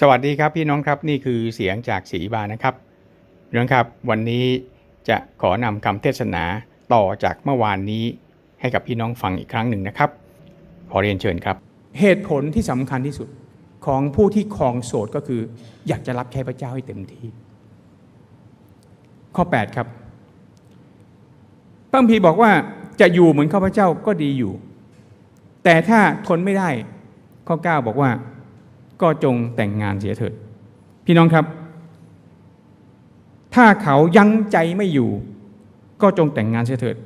สวัสดีครับพี่น้องครับนี่คือเสียงจากศรีบานะครับพี่น้องครับวันนี้จะขอนำคำเทศนาต่อจากเมื่อวานนี้ให้กับพี่น้องฟังอีกครั้งหนึ่งนะครับ ขอเรียนเชิญครับ เหตุผลที่สำคัญที่สุดของผู้ที่ครองโสดก็คือ อยากจะรับใช้พระเจ้าให้เต็มที่ ข้อ 8 ครับพระคัมภีบอกว่าจะอยู่เหมือนข้าพเจ้าก็ดีอยู่ แต่ถ้าทนไม่ได้ข้อ 9 บอกว่า ก็จงแต่งงานเสียเถิด พี่น้องครับ ถ้าเขายังใจไม่อยู่ ก็จงแต่งงานเสียเถิด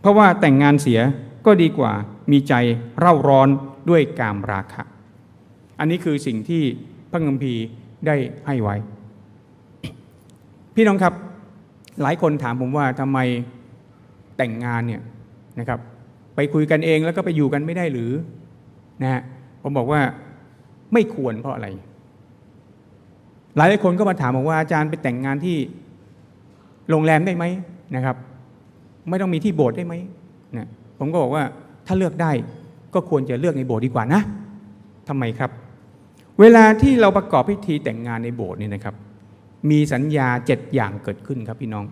เพราะว่าแต่งงานเสียก็ดีกว่ามีใจเร่าร้อนด้วยกามราคะ อันนี้คือสิ่งที่พระคัมภีได้ให้ไว้ พี่น้องครับ หลายคนถามผมว่าทำไมแต่งงานเนี่ยนะครับ ไปคุยกันเองแล้วก็ไปอยู่กันไม่ได้หรือนะฮะผมบอกว่า ไม่ควรเพราะอะไร หลายคนก็มาถามบอกว่าอาจารย์ไปแต่งงานที่โรงแรมได้ไหมนะครับ ไม่ต้องมีที่โบสถ์ได้ไหมนะผมก็บอกว่าถ้าเลือกได้ก็ควรจะเลือกในโบสถ์ดีกว่านะทำไมครับ เวลาที่เราประกอบพิธีแต่งงานในโบสถ์นี่นะครับ มีสัญญาเจ็ดอย่างเกิดขึ้นครับพี่น้อง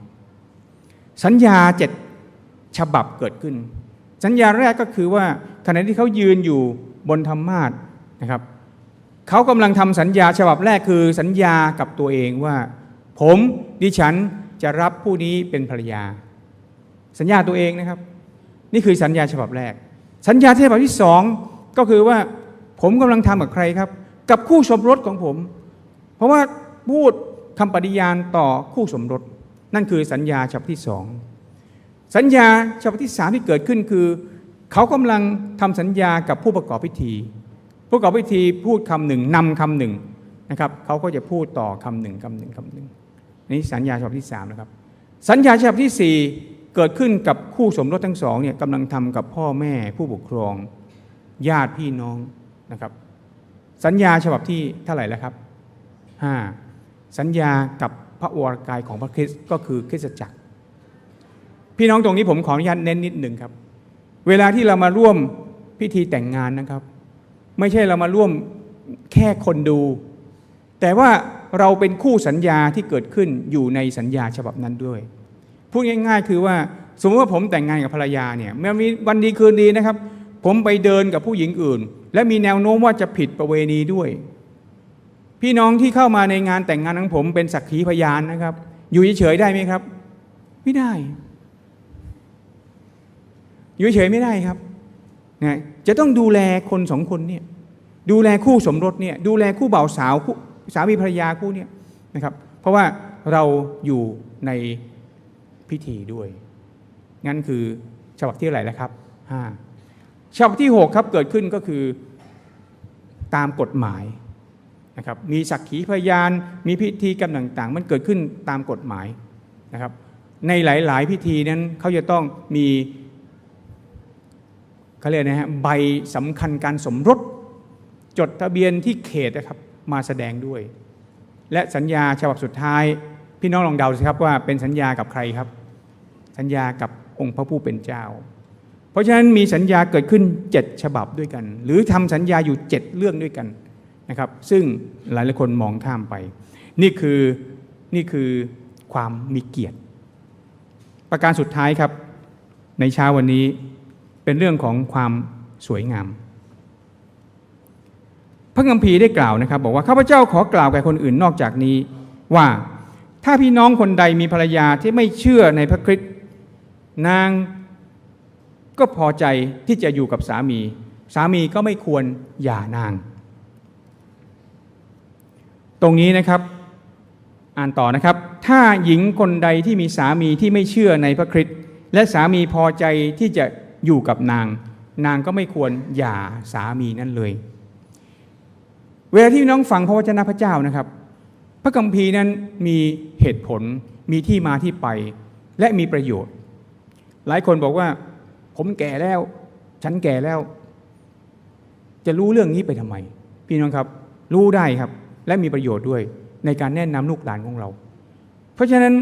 สัญญาเจ็ดฉบับเกิดขึ้น สัญญาแรกก็คือว่าขณะที่เขายืนอยู่บนธรรมาทนะครับ เขากำลังทำสัญญาฉบับแรกคือสัญญากับตัวเองว่า ผมดิฉันจะรับผู้นี้เป็นภรรยา สัญญาตัวเองนะครับ นี่คือสัญญาฉบับแรก สัญญาฉบับที่สองก็คือว่าผมกำลังทำกับใครครับ กับคู่สมรสของผม เพราะว่าพูดคำปฏิญาณต่อคู่สมรส นั่นคือสัญญาฉบับที่สองสัญญาฉบับที่สามที่เกิดขึ้นคือ เขากำลังทำสัญญากับผู้ประกอบพิธี ผู้ประกอบพิธีพูดคำหนึ่งนำคำหนึ่งนะครับเขาก็จะพูดต่อคำหนึ่งคำหนึ่งคำหนึ่งนี่สัญญาฉบับที่สามนะครับสัญญาฉบับที่สี่เกิดขึ้นกับคู่สมรสทั้งสองเนี่ยกำลังทำกับพ่อแม่ผู้ปกครองญาติพี่น้องนะครับสัญญาฉบับที่เท่าไหร่แล้วครับห้าสัญญากับพระวรกายของพระคริสต์ก็คือคริสตจักร พี่น้องตรงนี้ผมขออนุญาตเน้นนิดหนึ่งครับ เวลาที่เรามาร่วมพิธีแต่งงานนะครับ ไม่ใช่เรามาร่วมแค่คนดู แต่ว่าเราเป็นคู่สัญญาที่เกิดขึ้นอยู่ในสัญญาฉบับนั้นด้วย พูดง่าย ๆ คือว่าสมมติว่าผมแต่งงานกับภรรยาเนี่ยเมื่อมีวันดีคืนดีนะครับ ผมไปเดินกับผู้หญิงอื่น และมีแนวโน้มว่าจะผิดประเวณีด้วย พี่น้องที่เข้ามาในงานแต่งงานของผมเป็นสักขีพยานนะครับ อยู่เฉยๆได้ไหมครับ ไม่ได้ อยู่เฉยไม่ได้ครับ นะจะต้องดูแลคนสองคนเนี่ยดูแลคู่สมรสเนี่ยดูแลคู่บ่าวสาวคู่สามีภรรยาคู่เนี่ยนะครับ เพราะว่าเราอยู่ในพิธีด้วย งั้นคือฉบับที่อะไรแล้วครับห้าฉบับที่หกครับเกิดขึ้นก็คือตามกฎหมายนะครับมีสักขีพยานมีพิธีกรรมต่าง ๆ มันเกิดขึ้นตามกฎหมายนะครับในหลาย ๆ พิธีนั้นเขาจะต้องมี เขาเรียกนะฮะใบสำคัญการสมรสจดทะเบียนที่เขตนะครับมาแสดงด้วย และสัญญาฉบับสุดท้าย พี่น้องลองเดาสิครับว่าเป็นสัญญากับใครครับ สัญญากับองค์พระผู้เป็นเจ้า เพราะฉะนั้นมีสัญญาเกิดขึ้นเจ็ดฉบับด้วยกัน หรือทำสัญญาอยู่เจ็ดเรื่องด้วยกันนะครับ ซึ่งหลายหลายคนมองข้ามไป นี่คือนี่คือความมีเกียรติ ประการสุดท้ายครับในเช้าวันนี้ เป็นเรื่องของความสวยงาม พระคัมภีร์ได้กล่าวนะครับ บอกว่าข้าพเจ้าขอกล่าวแก่คนอื่นนอกจากนี้ว่าถ้าพี่น้องคนใดมีภรรยาที่ไม่เชื่อในพระคริสต์นางก็พอใจที่จะอยู่กับสามี สามีก็ไม่ควรหย่านาง ตรงนี้นะครับอ่านต่อนะครับ ถ้าหญิงคนใดที่มีสามีที่ไม่เชื่อในพระคริสต์และสามีพอใจที่จะ อยู่กับนาง นางก็ไม่ควรหย่าสามีนั่นเลย เวลาที่น้องฟังพระวจนะพระเจ้านะครับ พระคัมภีร์นั้นมีเหตุผลมีที่มาที่ไปและมีประโยชน์ หลายคนบอกว่า ผมแก่แล้ว ฉันแก่แล้ว จะรู้เรื่องนี้ไปทำไม พี่น้องครับ รู้ได้ครับ และมีประโยชน์ด้วยในการแนะนำลูกหลานของเรา เพราะฉะนั้น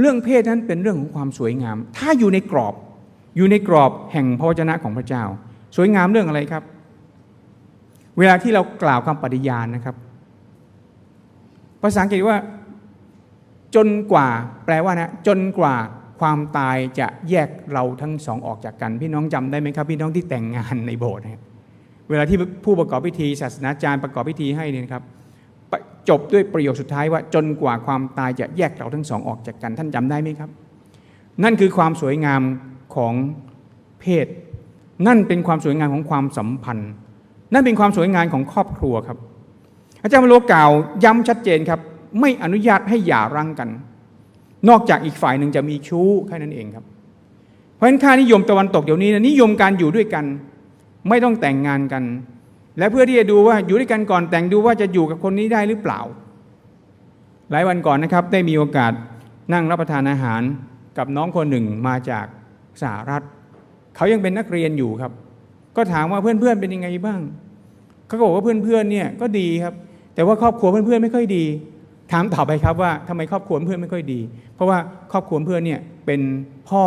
เรื่องเพศนั้นเป็นเรื่องของความสวยงาม ถ้าอยู่ในกรอบ อยู่ในกรอบแห่งพระวจนะของพระเจ้า สวยงามเรื่องอะไรครับ เวลาที่เรากล่าวคำปฏิญาณนะครับ ภาษาอังกฤษว่า จนกว่าแปลว่านะ จนกว่าความตายจะแยกเราทั้งสองออกจากกัน พี่น้องจำได้ไหมครับ พี่น้องที่แต่งงานในโบสถ์นะเวลาที่ผู้ประกอบพิธีศาสนาจารย์ประกอบพิธีให้เนี่ยนะครับจบด้วยประโยคสุดท้ายว่าจนกว่าความตายจะแยกเราทั้งสองออกจากกันท่านจำได้ไหมครับ นั่นคือความสวยงาม ของเพศ นั่นเป็นความสวยงามของความสัมพันธ์ นั่นเป็นความสวยงามของครอบครัวครับ อาจารย์มโลกล่าวย้ำชัดเจนครับ ไม่อนุญาตให้หย่าร้างกัน นอกจากอีกฝ่ายหนึ่งจะมีชู้แค่นั้นเองครับ เพราะฉะนั้นค่านิยมตะวันตกเดี๋ยวนี้นะนิยมการอยู่ด้วยกัน ไม่ต้องแต่งงานกัน และเพื่อที่จะดูว่าอยู่ด้วยกันก่อนแต่งดูว่าจะอยู่กับคนนี้ได้หรือเปล่า หลายวันก่อนนะครับได้มีโอกาสนั่งรับประทานอาหารกับน้องคนหนึ่งมาจาก สหรัฐ เขายังเป็นนักเรียนอยู่ครับ ก็ถามว่าเพื่อนๆเป็นยังไงบ้าง เขาก็บอกว่าเพื่อนๆเนี่ยก็ดีครับ แต่ว่าครอบครัวเพื่อนๆไม่ค่อยดี ถามต่อไปครับว่าทำไมครอบครัวเพื่อนไม่ค่อยดี เพราะว่าครอบครัวเพื่อนเนี่ยเป็นพ่อ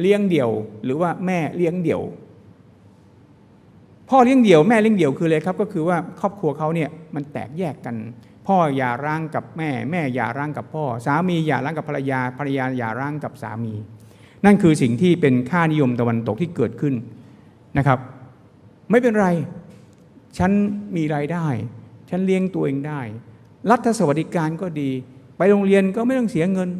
เลี้ยงเดี่ยว หรือว่าแม่เลี้ยงเดี่ยว พ่อเลี้ยงเดี่ยวแม่เลี้ยงเดี่ยวคืออะไรครับ ก็คือว่าครอบครัวเขาเนี่ยมันแตกแยกกันพ่ออย่าร้างกับแม่ แม่อย่าร้างกับพ่อ สามีอย่าร้างกับภรรยาภรรยาอย่าร้างกับสามี นั่นคือสิ่งที่เป็นค่านิยมตะวันตกที่เกิดขึ้นนะครับ ไม่เป็นไร ฉันมีรายได้ ฉันเลี้ยงตัวเองได้ รัฐสวัสดิการก็ดี ไปโรงเรียนก็ไม่ต้องเสียเงิน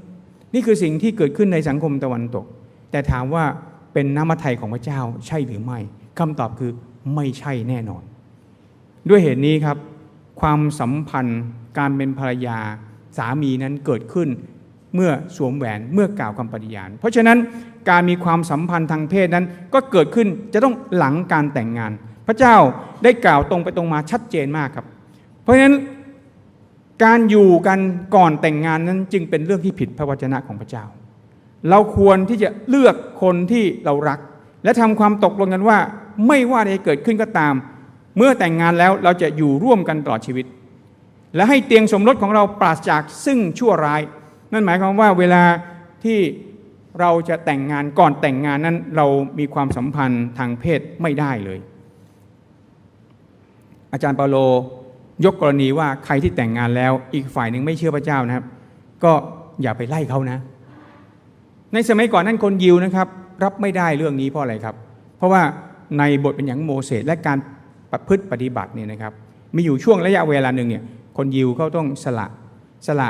นี่คือสิ่งที่เกิดขึ้นในสังคมตะวันตก แต่ถามว่าเป็นน้ำมัทไทยของพระเจ้าใช่หรือไม่คำตอบคือไม่ใช่แน่นอน ด้วยเหตุนี้ครับ ความสัมพันธ์การเป็นภรรยาสามีนั้นเกิดขึ้น เมื่อสวมแหวนเมื่อกล่าวคำปฏิญาณ เพราะฉะนั้นการมีความสัมพันธ์ทางเพศนั้นก็เกิดขึ้นจะต้องหลังการแต่งงาน พระเจ้าได้กล่าวตรงไปตรงมาชัดเจนมากครับ เพราะฉะนั้นการอยู่กันก่อนแต่งงานนั้นจึงเป็นเรื่องที่ผิดพระวจนะของพระเจ้า เราควรที่จะเลือกคนที่เรารัก และทำความตกลงกันว่า ไม่ว่าอะไรเกิดขึ้นก็ตาม เมื่อแต่งงานแล้วเราจะอยู่ร่วมกันตลอดชีวิต และให้เตียงสมรสของเราปราศจากซึ่งชั่วร้าย นั่นหมายความว่าเวลาที่เราจะแต่งงานก่อนแต่งงานนั้นเรามีความสัมพันธ์ทางเพศไม่ได้เลย อาจารย์เปาโลยกกรณีว่าใครที่แต่งงานแล้วอีกฝ่ายหนึ่งไม่เชื่อพระเจ้านะครับ ก็อย่าไปไล่เขานะ ในสมัยก่อนนั้นคนยิวนะครับ รับไม่ได้เรื่องนี้เพราะอะไรครับ เพราะว่าในบทเป็นอย่างโมเสสและการประพฤติปฏิบัติเนี่ยนะครับ มีอยู่ช่วงระยะเวลาหนึ่งเนี่ยคนยิวเขาต้องสละสละ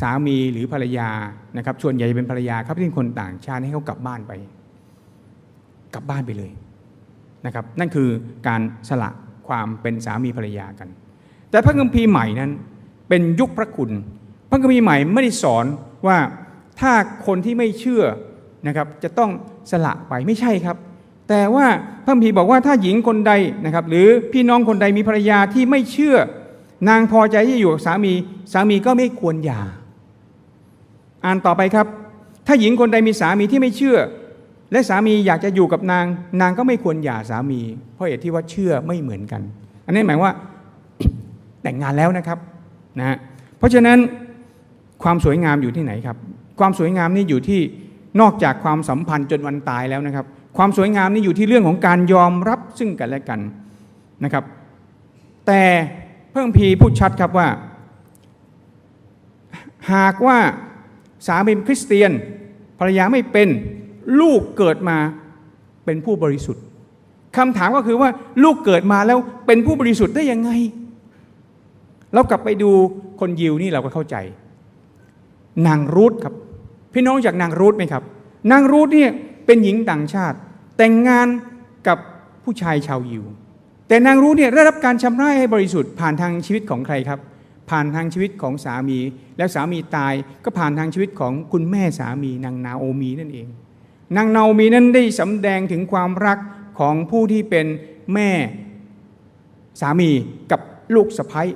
สามีหรือภรรยานะครับส่วนใหญ่จะเป็นภรรยาครับที่เป็นคนต่างชาติให้เขากลับบ้านไป กลับบ้านไปเลยนะครับ นั่นคือการสละความเป็นสามีภรรยากัน แต่พระคัมภีร์ใหม่นั้นเป็นยุคพระคุณ พระคัมภีร์ใหม่ไม่ได้สอนว่าถ้าคนที่ไม่เชื่อนะครับจะต้องสละไปไม่ใช่ครับ แต่ว่าพระคัมภีร์บอกว่าถ้าหญิงคนใดนะครับ หรือพี่น้องคนใดมีภรรยาที่ไม่เชื่อ นางพอใจที่อยู่กับสามี สามีก็ไม่ควรหย่า อ่านต่อไปครับ ถ้าหญิงคนใดมีสามีที่ไม่เชื่อ และสามีอยากจะอยู่กับนาง นางก็ไม่ควรหย่าสามี เพราะเหตุที่ว่าเชื่อไม่เหมือนกัน อันนี้หมายว่าแต่งงานแล้วนะครับนะเพราะฉะนั้นความสวยงามอยู่ที่ไหนครับ ความสวยงามนี่อยู่ที่นอกจากความสัมพันธ์จนวันตายแล้วนะครับ ความสวยงามนี่อยู่ที่เรื่องของการยอมรับซึ่งกันและกันนะครับ แต่เพิ่งพีพูดชัดครับว่า หากว่า สามีเป็นคริสเตียน ภรรยาไม่เป็นลูกเกิดมาเป็นผู้บริสุทธิ์คำถามก็คือว่าลูกเกิดมาแล้วเป็นผู้บริสุทธิ์ได้ยังไง เรากลับไปดูคนยิวนี่เราก็เข้าใจ นางรูธครับ พี่น้องจากนางรูธไหมครับ นางรูธเนี่ยเป็นหญิงต่างชาติ แต่งงานกับผู้ชายชาวยิว แต่นางรูธเนี่ยได้รับการชำระให้บริสุทธิ์ผ่านทางชีวิตของใครครับ ผ่านทางชีวิตของสามี แล้วสามีตายก็ผ่านทางชีวิตของคุณแม่สามีนางนาโอมีนั่นเอง นางนาโอมีนั้นได้สำแดงถึงความรักของผู้ที่เป็นแม่สามีกับลูกสะพ้ย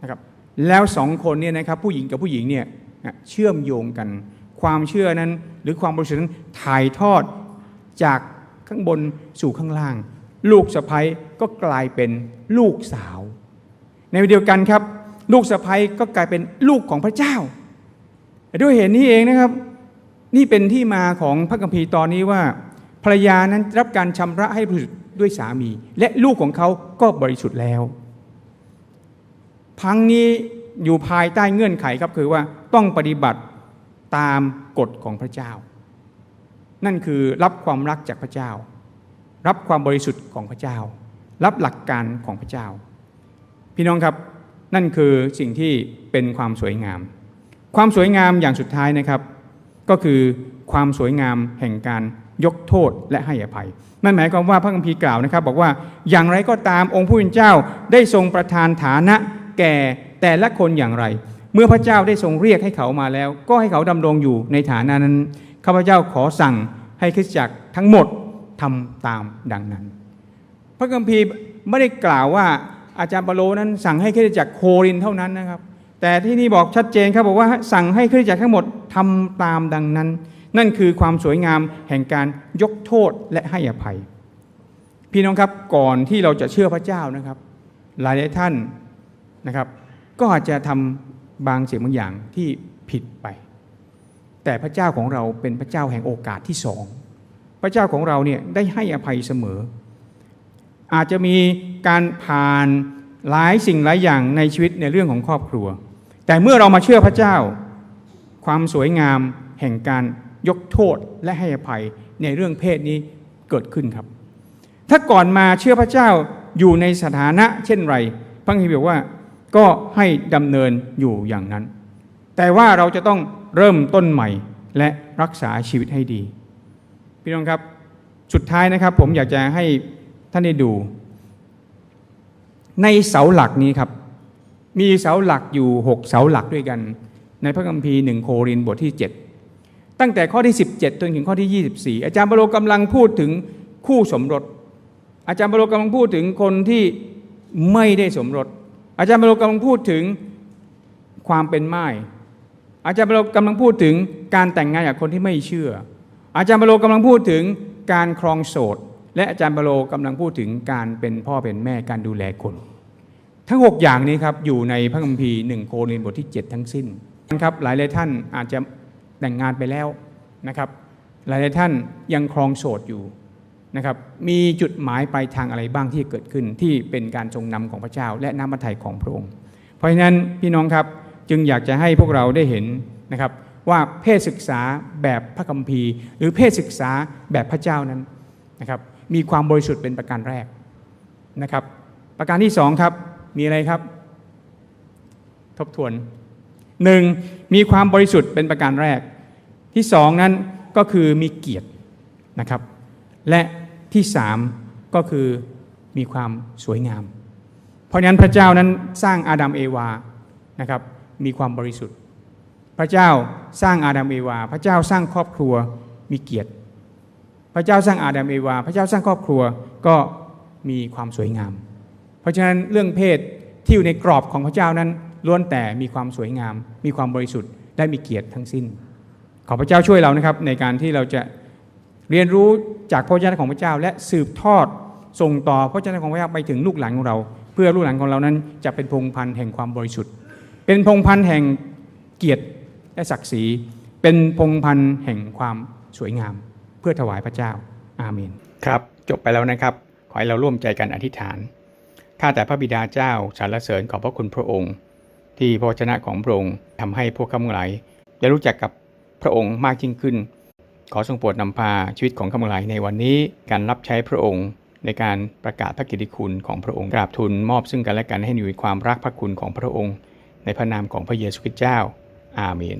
นะครับแล้วสองคนเนี่ยนะครับผู้หญิงกับผู้หญิงเนี่ยเชื่อมโยงกัน ความเชื่อนั้นหรือความบริสุทธิ์นั้นถ่ายทอดจากข้างบนสู่ข้างล่าง ลูกสะพ้ยก็กลายเป็นลูกสาว ในเดียวกันครับ ลูกสะพ้ยก็กลายเป็นลูกของพระเจ้า ด้วยเหตุนี้เองนะครับ นี่เป็นที่มาของพระคัมภีร์ตอนนี้ว่า ภรรยานั้นรับการชำระให้บริสุทธิ์ด้วยสามี และลูกของเขาก็บริสุทธิ์แล้วพังนี้อยู่ภายใต้เงื่อนไขครับคือว่าต้องปฏิบัติตามกฎของพระเจ้า นั่นคือรับความรักจากพระเจ้า รับความบริสุทธิ์ของพระเจ้า รับหลักการของพระเจ้า พี่น้องครับ นั่นคือสิ่งที่เป็นความสวยงาม ความสวยงามอย่างสุดท้ายนะครับ ก็คือความสวยงามแห่งการยกโทษและให้อภัย นั่นหมายความว่าพระคัมภีร์กล่าวนะครับ บอกว่าอย่างไรก็ตามองค์ผู้เป็นเจ้าได้ทรงประทานฐานะแก่แต่ละคนอย่างไร เมื่อพระเจ้าได้ทรงเรียกให้เขามาแล้ว ก็ให้เขาดำรงอยู่ในฐานะนั้นข้าพเจ้าขอสั่งให้คริสตจักรทั้งหมดทำตามดังนั้น พระคัมภีร์ไม่ได้กล่าวว่า อาจารย์เปโลนั้นสั่งให้คริสตจักรโครินเท่านั้นนะครับ แต่ที่นี่บอกชัดเจนครับบอกว่าสั่งให้คริสตจักรทั้งหมดทำตามดังนั้น นั่นคือความสวยงามแห่งการยกโทษและให้อภัย พี่น้องครับก่อนที่เราจะเชื่อพระเจ้านะครับ หลายท่านนะครับ ก็อาจจะทำบางสิ่งบางอย่างที่ผิดไป แต่พระเจ้าของเราเป็นพระเจ้าแห่งโอกาสที่สองพระเจ้าของเราเนี่ยได้ให้อภัยเสมอ อาจจะมีการผ่านหลายสิ่งหลายอย่างในชีวิตในเรื่องของครอบครัว แต่เมื่อเรามาเชื่อพระเจ้า ความสวยงามแห่งการยกโทษและให้อภัยในเรื่องเพศนี้เกิดขึ้นครับ ถ้าก่อนมาเชื่อพระเจ้าอยู่ในสถานะเช่นไรพระคัมภีร์บอกว่าก็ให้ดำเนินอยู่อย่างนั้น แต่ว่าเราจะต้องเริ่มต้นใหม่และรักษาชีวิตให้ดี พี่น้องครับ สุดท้ายนะครับผมอยากจะให้ ท่านได้ดู ในเสาหลักนี้ครับ มีเสาหลักอยู่หกเสาหลักด้วยกัน ในพระคัมภีร์หนึ่งโครินบทที่ 7 ตั้งแต่ข้อที่ 17 จนถึงข้อที่ 24 อาจารย์บาโลกำลังพูดถึงคู่สมรส อาจารย์บาโลกำลังพูดถึงคนที่ไม่ได้สมรส อาจารย์บาโลกำลังพูดถึงความเป็นไม้อาจารย์บาโลกำลังพูดถึงการแต่งงานกับคนที่ไม่เชื่อ อาจารย์บาโลกำลังพูดถึงการครองโสด และอาจารย์บาโลกำลังพูดถึงการเป็นพ่อเป็นแม่การดูแลคน ทั้ง 6 อย่างนี้ครับอยู่ในพระคัมภีร์หนึ่งโครินบทที่ 7 ทั้งสิ้นนะครับหลายหลายท่านอาจจะแต่งงานไปแล้วนะครับ หลายหลายท่านยังครองโสดอยู่นะครับมีจุดหมายปลายทางอะไรบ้างที่เกิดขึ้นที่เป็นการทรงนำของพระเจ้า และน้ำพระทัยของพระองค์เพราะฉะนั้นพี่น้องครับจึงอยากจะให้พวกเราได้เห็นนะครับว่าเพศศึกษาแบบพระคัมภีร์ หรือเพศศึกษาแบบพระเจ้านั้นนะครับ มีความบริสุทธิ์เป็นประการแรกนะครับ ประการที่สองครับมีอะไรครับ ทบทวนหนึ่งมีความบริสุทธิ์เป็นประการแรก ที่สองนั้นก็คือมีเกียรตินะครับ และที่สามก็คือมีความสวยงาม เพราะนั้นพระเจ้านั้นสร้างอาดัมเอวานะครับมีความบริสุทธิ์ พระเจ้าสร้างอาดัมเอวา พระเจ้าสร้างครอบครัวมีเกียรติ พระเจ้าสร้างอาดัมเอวา พระเจ้าสร้างครอบครัวก็มีความสวยงาม เพราะฉะนั้นเรื่องเพศที่อยู่ในกรอบของพระเจ้านั้นล้วนแต่มีความสวยงาม มีความบริสุทธิ์และมีเกียรติทั้งสิ้น ขอพระเจ้าช่วยเรานะครับในการที่เราจะเรียนรู้จากพระเจ้าของพระเจ้า และสืบทอดส่งต่อพระเจ้าของพระเจ้าไปถึงลูกหลานของเรา เพื่อลูกหลานของเรานั้นจะเป็นพงพันธ์แห่งความบริสุทธิ์ เป็นพงพันธ์แห่งเกียรติและศักดิ์ศรี เป็นพงพันธ์แห่งความสวยงาม พื่อถวายพระเจ้า อาเมน ครับ จบไปแล้วนะครับ ขอให้เราร่วมใจกันอธิษฐาน ข้าแต่พระบิดาเจ้าสรรเสริญขอบพระคุณพระองค์ ที่พระวจนะของพระองค์ทำให้พวกข้าพเจ้าได้รู้จักกับพระองค์มากยิ่งขึ้น ขอทรงโปรดนำพาชีวิตของข้าพเจ้าในวันนี้การรับใช้พระองค์ในการประกาศพระกิตติคุณของพระองค์กราบทูลมอบซึ่งกันและกันให้อยู่ในความรักพระคุณของพระองค์ ในพระนามของพระเยซูคริสต์เจ้า อาเมน